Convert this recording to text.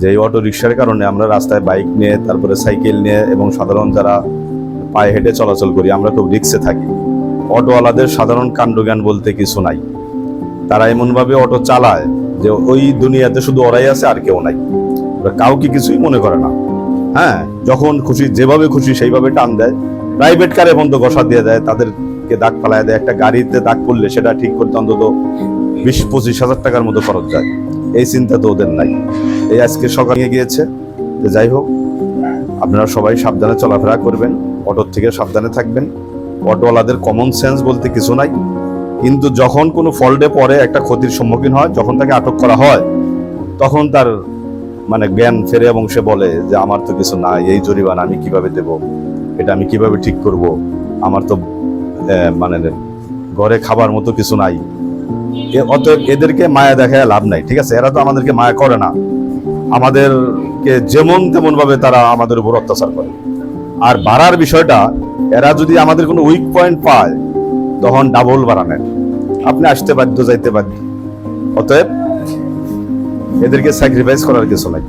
যে এই অটো রিক্সার কারণে আমরা রাস্তায় বাইক নিয়ে, তারপরে সাইকেল নিয়ে এবং সাধারণ যারা পায়ে হেঁটে চলাচল করি, আমরা খুব রিক্সে থাকি। অটোওয়ালাদের সাধারণ কাণ্ডজ্ঞান বলতে কিছু নাই। তারা এমনভাবে অটো চালায় যে ওই দুনিয়াতে শুধু ওরাই আছে আর কেউ নাই। ওরা কাউকে কিছুই মনে করে না। হ্যাঁ যখন খুশি, যেভাবে খুশি সেইভাবে টান দেয়। প্রাইভেট কারে বন্ধ ঘষা দিয়ে দেয়, তাদেরকে দাগ ফালায় দেয়। একটা গাড়িতে দাগ পড়লে সেটা ঠিক করতে অন্তত বিশ পঁচিশ হাজার টাকার মতো খরচ যায়। এই চিন্তা তো ওদের নাই। এই আজকে সকালে গিয়েছে। তো যাই হোক, আপনারা সবাই সাবধানে চলাফেরা করবেন, অটোর থেকে সাবধানে থাকবেন। অটোওয়ালাদের কমন সেন্স বলতে কিছু নাই। কিন্তু যখন কোনো ফল্টে পরে একটা ক্ষতির সম্মুখীন হয়, যখন তাকে আটক করা হয়, তখন তার মানে জ্ঞান ফেরে এবং সে বলে যে, আমার তো কিছু নাই, এই জরিমানা আমি কীভাবে দেব? এটা আমি কীভাবে ঠিক করব? আমার তো মানে ঘরে খাবার মতো কিছু নাই। অতএব এদেরকে মায়া দেখায় লাভ নাই, ঠিক আছে? এরা তো আমাদেরকে মায়া করে না। আমাদেরকে যেমন তেমনভাবে তারা আমাদের উপর অত্যাচার করে। আর বাড়ার বিষয়টা, এরা যদি আমাদের কোনো উইক পয়েন্ট পায়, তখন ডাবল বাড়া নেয়। আপনি আসতে বাধ্য, যাইতে বাধ্য। অতএব এদেরকে স্যাক্রিফাইস করার কিছু নাই।